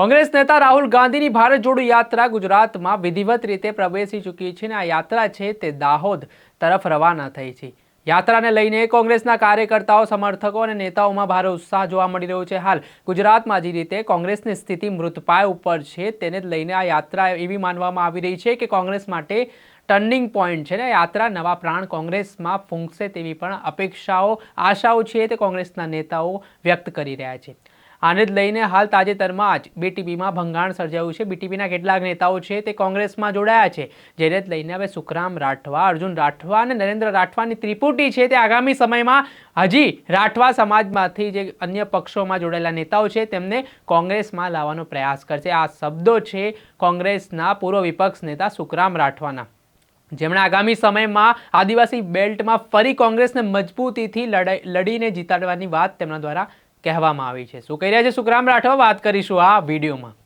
કોંગ્રેસ નેતા રાહુલ ગાંધીની ભારત જોડો યાત્રા ગુજરાતમાં વિધિવત રીતે પ્રવેશી ચૂકી છે અને આ યાત્રા છે તે દાહોદ તરફ રવાના થઈ છે. યાત્રાને લઈને કોંગ્રેસના કાર્યકર્તાઓ, સમર્થકો અને નેતાઓમાં ભારે ઉત્સાહ જોવા મળી રહ્યો છે. હાલ ગુજરાતમાં જે રીતે કોંગ્રેસની સ્થિતિ મૃતપાય ઉપર છે તેને લઈને આ યાત્રા એવી માનવામાં આવી રહી છે કે કોંગ્રેસ માટે ટર્નિંગ પોઈન્ટ છે ને યાત્રા નવા પ્રાણ કોંગ્રેસમાં ફૂંકશે તેવી પણ અપેક્ષાઓ, આશાઓ છે તે કોંગ્રેસના નેતાઓ વ્યક્ત કરી રહ્યા છે. આને જ લઈને હાલ તાજેતરમાં જ બીટીપીમાં ભંગાણ સર્જાયું છે. બીટીપીના કેટલાક નેતાઓ છે તે કોંગ્રેસમાં જોડાયા છે, જેને જ લઈને હવે સુખરામ રાઠવા, અર્જુન રાઠવા અને નરેન્દ્ર રાઠવાની ત્રિપુટી છે તે આગામી સમયમાં હજી રાઠવા સમાજમાંથી જે અન્ય પક્ષોમાં જોડાયેલા નેતાઓ છે તેમને કોંગ્રેસમાં લાવવાનો પ્રયાસ કરશે. આ શબ્દો છે કોંગ્રેસના પૂર્વ વિપક્ષ નેતા સુખરામ રાઠવાના. જેમણે આગામી સમયમાં આદિવાસી બેલ્ટમાં ફરી કોંગ્રેસને મજબૂતીથી લડાઈ, લડીને જીતાડવાની વાત તેમના દ્વારા કહેવામાં આવી છે. શું કહી રહ્યા છે સુખરામ રાઠવા? વાત કરીશું આ વિડીયોમાં.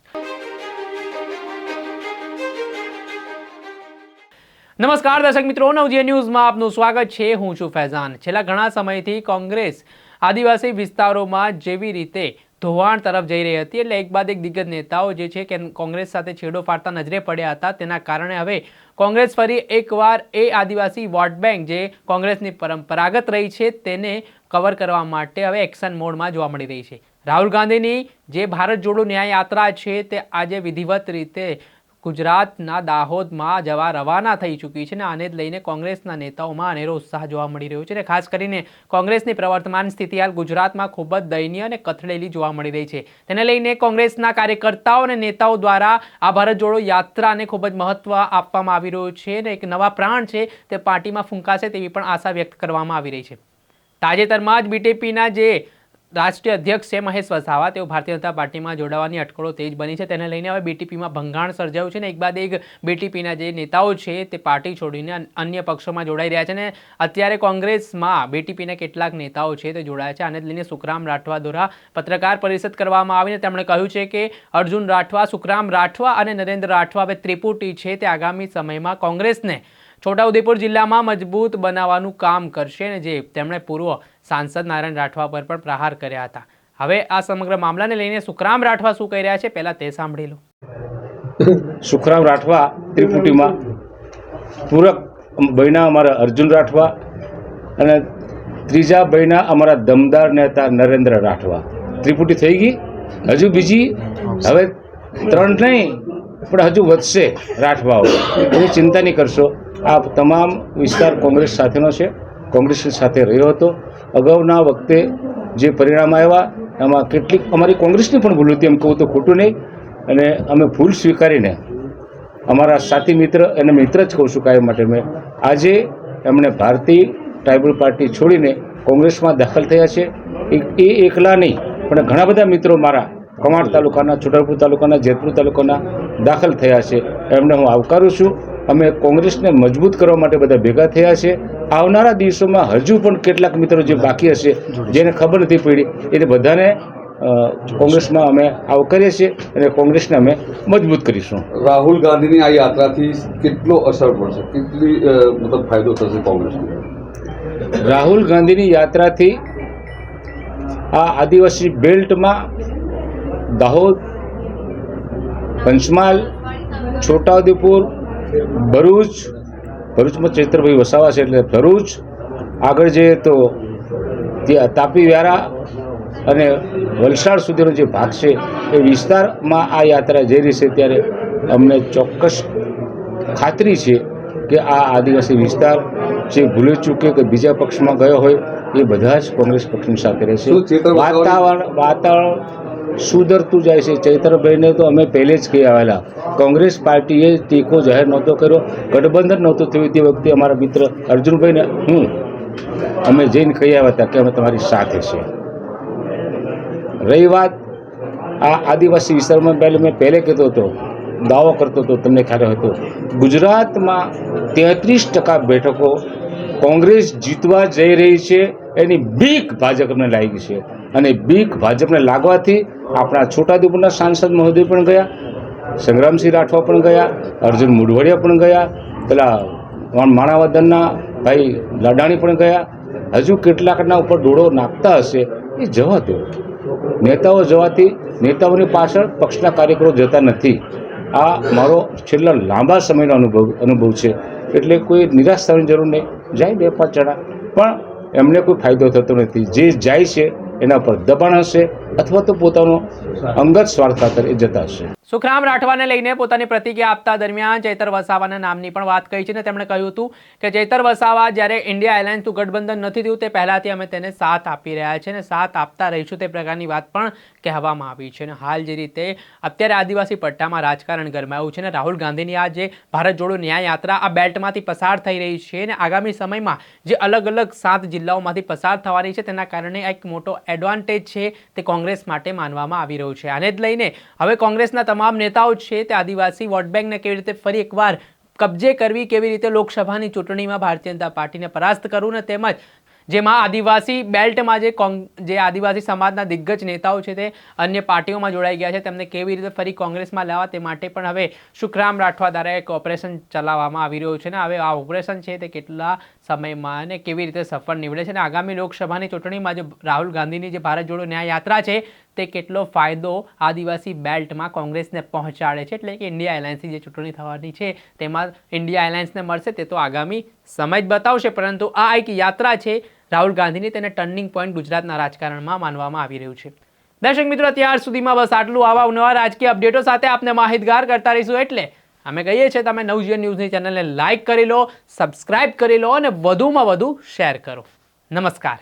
નમસ્કાર દર્શક મિત્રો નવજીએ ન્યૂઝમાં આપનું સ્વાગત છે. હું છું ફૈઝાન. છેલ્લા ઘણા સમયથી કોંગ્રેસ આદિવાસી વિસ્તારોમાં જેવી રીતે ધોવાણ તરફ જઈ રહી હતી એટલે એક બાદ એક દિગ્ગજ નેતાઓ જે છે કે કોંગ્રેસ સાથે છેડો ફાડતા નજરે પડ્યા હતા તેના કારણે હવે કોંગ્રેસ ફરી એકવાર એ આદિવાસી વોટ બેંક જે કોંગ્રેસની પરંપરાગત રહી છે તેને કવર કરવા માટે હવે એક્શન મોડમાં જોવા મળી રહી છે. રાહુલ ગાંધીની જે ભારત જોડો ન્યાય યાત્રા છે તે આજે વિધિવત રીતે ગુજરાતના દાહોદમાં જવા રવાના થઈ ચૂકી છે અને આને જ લઈને કોંગ્રેસના નેતાઓમાં અનેરો ઉત્સાહ જોવા મળી રહ્યો છે અને ખાસ કરીને કોંગ્રેસની પ્રવર્તમાન સ્થિતિ હાલ ગુજરાતમાં ખૂબ જ દયનીય અને કથળેલી જોવા મળી રહી છે. તેને લઈને કોંગ્રેસના કાર્યકર્તાઓ અને નેતાઓ દ્વારા આ ભારત જોડો યાત્રાને ખૂબ જ મહત્વ આપવામાં આવી રહ્યું છે અને એક નવા પ્રાણ છે તે પાર્ટીમાં ફૂંકાશે તેવી પણ આશા વ્યક્ત કરવામાં આવી રહી છે. તાજેતરમાં જ બીટીપીના જે રાષ્ટ્રીય અધ્યક્ષ છે મહેશ વસાવા. તેઓ ભારતીય જનતા પાર્ટીમાં જોડાવાની અટકળો તેજ બની છે. તેને લઈને હવે બીટીપીમાં ભંગાણ સર્જાયું છે ને એક બાદ એક બીટીપીના જે નેતાઓ છે તે પાર્ટી છોડીને અન્ય પક્ષોમાં જોડાઈ રહ્યા છે ને અત્યારે કોંગ્રેસમાં બીટીપીના કેટલાક નેતાઓ છે તે જોડાયા છે. આને લઈને સુખરામ રાઠવા દ્વારા પત્રકાર પરિષદ કરવામાં આવીને તેમણે કહ્યું છે કે અર્જુન રાઠવા, સુખરામ રાઠવા અને નરેન્દ્ર રાઠવા હવે ત્રિપુટી છે. તે આગામી સમયમાં કોંગ્રેસને છોટાઉદેપુર જિલ્લામાં મજબૂત બનાવવાનું કામ કરશે અને જે તેમણે પૂર્વ સાંસદ નારાયણ રાઠવા પર પણ પ્રહાર કર્યા હતા. હવે આ સમગ્ર મામલાને લઈને સુખરામ રાઠવા શું કહી રહ્યા છે? પહેલા તે સાંભળી લો. સુખરામ રાઠવા ત્રિપુટીમાં પૂરક બહેના અમારા અર્જુન રાઠવા અને ત્રીજા બહેના અમારા દમદાર નેતા નરેન્દ્ર રાઠવા. ત્રિપુટી થઈ ગઈ. હજુ બીજી. હવે ત્રણ નહીં, પણ હજુ વધશે રાઠવાઓ. એની ચિંતા નહીં કરશો. આ તમામ વિસ્તાર કોંગ્રેસ સાથેનો છે. કોંગ્રેસ સાથે રહ્યો હતો. અગાઉના વખતે જે પરિણામ આવ્યા, એમાં કેટલીક અમારી કોંગ્રેસની પણ ભૂલ હતી, એમ કહું તો ખોટું નહીં. અને અમે ભૂલ સ્વીકારીને અમારા સાથી મિત્ર અને મિત્ર જ કહું છું કાયમ માટે મેં, આજે એમણે ભારતીય ટ્રાઇબલ પાર્ટી છોડીને કોંગ્રેસમાં દાખલ થયા છે. એ- એકલા નહીં, પણ ઘણા બધા મિત્રો મારા કમાડ તાલુકાના, છોટાઉદેપુર તાલુકાના, જેતપુર તાલુકાના દાખલ થયા છે. એમને હું આવકારું છું. અમે કોંગ્રેસને મજબૂત કરવા માટે બધા ભેગા થયા છે. આવનારા દિવસોમાં હજુ પણ કેટલાક મિત્રો જે બાકી હશે જેને ખબર નથી પડી એને બધાને કોંગ્રેસમાં અમે આવકારીએ છીએ અને કોંગ્રેસને અમે મજબૂત કરીશું. રાહુલ ગાંધીની આ યાત્રાથી કેટલો અસર પડશે? કેટલી મતલબ ફાયદો થશે કોંગ્રેસને? રાહુલ ગાંધીની યાત્રાથી આ આદિવાસી બેલ્ટમાં દાહોદ પંચમહાલ છોટાઉદેપુર ભરૂચ ભરૂચમાં ચૈત્રભાઈ વસાવા છે એટલે ભરૂચ. આગળ જઈએ તો ત્યાં તાપી વ્યારા અને વલસાડ સુધીનો જે ભાગ છે એ વિસ્તારમાં આ યાત્રા જઈ રહી છે ત્યારે અમને ચોક્કસ ખાતરી છે કે આ આદિવાસી વિસ્તાર જે ભૂલી ચૂકે કે બીજા પક્ષમાં ગયો હોય એ બધા જ કોંગ્રેસ પક્ષની સાથે રહેશે. વાતાવરણ વાતાવરણ સુધરતું જાય છે. ચૈતરભાઈને તો અમે પહેલે જ કહી આવેલા. કોંગ્રેસ પાર્ટીએ ટેકો જાહેર નહોતો કર્યો. ગઠબંધન નહોતું થયું તે વખતે અમારા મિત્ર અર્જુનભાઈને. હું? અમે જઈને કહી આવ્યા હતા કે અમે તમારી સાથે છે રહી વાત આ આદિવાસી વિસ્તારમાં પહેલે મેં પહેલે કહેતો હતો. દાવો કરતો હતો, તમને ખ્યાલ હતો. ગુજરાતમાં તેત્રીસ ટકા બેઠકો કોંગ્રેસ જીતવા જઈ રહી છે. એની બીક ભાજપને લાગી છે. અને બીક ભાજપને લાગવાથી આપણા છોટાઉદેપુરના સાંસદ મહોદય પણ ગયા, સંગ્રામસિંહ રાઠવા પણ ગયા, અર્જુન મુઢવડિયા પણ ગયા, પેલા માણાવદનના ભાઈ લાડાણી પણ ગયા. હજુ કેટલાકના ઉપર ડોળો નાખતા હશે એ જવા દો. નેતાઓ જવાથી નેતાઓની પાછળ પક્ષના કાર્યકરો જતા નથી. આ મારો છેલ્લા લાંબા સમયનો અનુભવ અનુભવ છે. એટલે કોઈ નિરાશ થવાની જરૂર નહીં. જાય બે પાંચ જણા. પણ એમને કોઈ ફાયદો થતો નથી. જે જાય છે એના પર દબાણ હશે. અથવા તો પોતાનો અંગત સ્વાર્થ ખાતર એ જતા હશે. સુખરામ રાઠવાને લઈને પોતાની પ્રતિક્રિયા આપતા દરમિયાન ચૈતર વસાવાના નામની પણ વાત કહી છે ને તેમણે કહ્યું હતું કે ચૈતર વસાવા જ્યારે ઇન્ડિયા એરલાઇન્સનું ગઠબંધન નથી થયું તે પહેલાથી અમે તેને સાથ આપી રહ્યા છે અને સાથ આપતા રહીશું તે પ્રકારની વાત પણ કહેવામાં આવી છે અને હાલ જે રીતે અત્યારે આદિવાસી પટ્ટામાં રાજકારણ ગરમાયું છે અને રાહુલ ગાંધીની આ જે ભારત જોડો ન્યાય યાત્રા આ બેલ્ટમાંથી પસાર થઈ રહી છે અને આગામી સમયમાં જે અલગ અલગ સાત જિલ્લાઓમાંથી પસાર થવાની છે તેના કારણે એક મોટો એડવાન્ટેજ છે તે કોંગ્રેસ માટે માનવામાં આવી રહ્યું છે. આને જ લઈને હવે કોંગ્રેસના તમામ નેતાઓ છે તે આદિવાસી વોટ બેંકને કેવી રીતે ફરી એકવાર કબજે કરવી, કેવી રીતે લોકસભાની ચૂંટણીમાં ભારતીય જનતા પાર્ટીને પરાસ્ત કરવું ને તેમજ જેમાં આદિવાસી બેલ્ટમાં જે કોંગ, જે આદિવાસી સમાજના દિગ્ગજ નેતાઓ છે તે અન્ય પાર્ટીઓમાં જોડાઈ ગયા છે. તેમને કેવી રીતે ફરી કોંગ્રેસમાં લાવવા તે માટે પણ હવે સુખરામ રાઠવા દ્વારા એક ઓપરેશન ચલાવવામાં આવી રહ્યું છે ને હવે આ ઓપરેશન છે તે કેટલા સમયમાં અને કેવી રીતે સફળ નીવડે છે અને આગામી લોકસભાની ચૂંટણીમાં જે રાહુલ ગાંધીની જે ભારત જોડો ન્યાય યાત્રા છે તે કેટલો ફાયદો આદિવાસી બેલ્ટમાં કોંગ્રેસને પહોંચાડે છે? એટલે કે ઇન્ડિયા એલાયન્સની જે ચૂંટણી થવાની છે તેમાં ઇન્ડિયા એલાયન્સને મળશે તે તો આગામી સમય જ બતાવશે. પરંતુ આ એક યાત્રા છે રાહુલ ગાંધીની તેને ટર્નિંગ પોઈન્ટ ગુજરાતના રાજકારણમાં માનવામાં આવી રહ્યું છે. દર્શક મિત્રો ત્યાર સુધીમાં બસ આટલું. આવા નવા રાજકીય અપડેટો સાથે આપને માહિતગાર કરતા રહીશું એટલે અમે કહીએ છીએ, તમે નવજીવન ન્યૂઝની ચેનલને લાઇક કરી લો, સબસ્ક્રાઇબ કરી લો અને વધુમાં વધુ શેર કરો. નમસ્કાર.